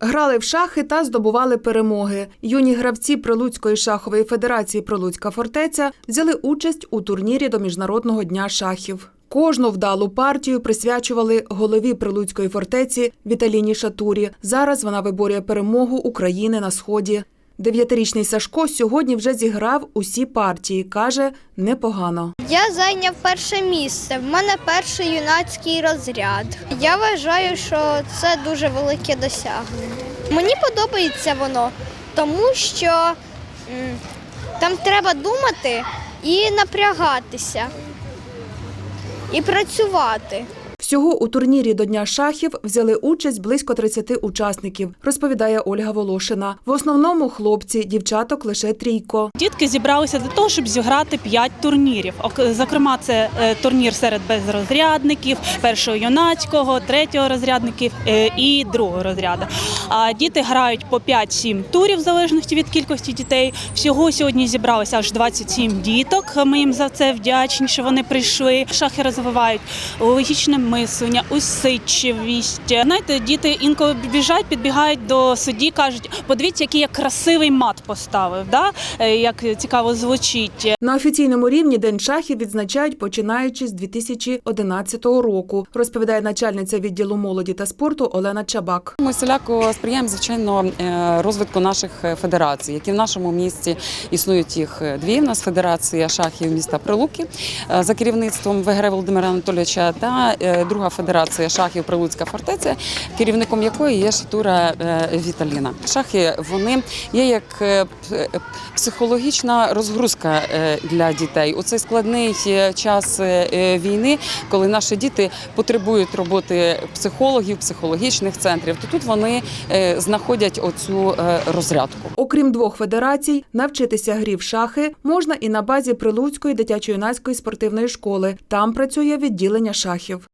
Грали в шахи та здобували перемоги. Юні гравці Прилуцької шахової федерації Прилуцька фортеця взяли участь у турнірі до Міжнародного дня шахів. Кожну вдалу партію присвячували голові Прилуцької фортеці Віталіні Шатурі. Зараз вона виборює перемогу України на сході. Дев'ятирічний Сашко сьогодні вже зіграв усі партії. каже непогано. Я зайняв перше місце. В мене перший юнацький розряд. Я вважаю, що це дуже велике досягнення. Мені подобається воно, тому що там треба думати і напрягатися, і працювати. Всього у турнірі до Дня шахів взяли участь близько 30 учасників, розповідає Ольга Волошина. В основному хлопці, дівчаток лише трійко. Дітки зібралися для того, щоб зіграти п'ять турнірів. Зокрема, це е, турнір серед безрозрядників, першого юнацького, третього розрядників е, і другого розряду. А діти грають по 5-7 турів, в залежності від кількості дітей. Всього сьогодні зібралося аж 27 діток. Ми їм за це вдячні, що вони прийшли. Шахи розвивають логічне мислення, усидчивість. Знаєте, діти інколи біжать, підбігають до судді, кажуть, подивіться, який я красивий мат поставив. Да? Е, Як цікаво звучить. На офіційному рівні День шахів відзначають починаючи з 2011 року, розповідає начальниця відділу молоді та спорту Олена Чабак. Ми всіляко сприяємо звичайно е, розвитку наших е, федерацій, які в нашому місті існують їх дві. У нас федерація шахів міста Прилуки за керівництвом ВГР Володимира Анатолійовича та друга федерація шахів Прилуцька фортеця, керівником якої є Шатура е, Віталіна. Шахи вони є як е, психологічна розгрузка е, для дітей у цей складний час війни, коли наші діти потребують роботи психологів, психологічних центрів, то тут вони знаходять оцю розрядку. Окрім двох федерацій, навчитися грі в шахи можна і на базі Прилуцької дитячо-юнацької спортивної школи. Там працює відділення шахів.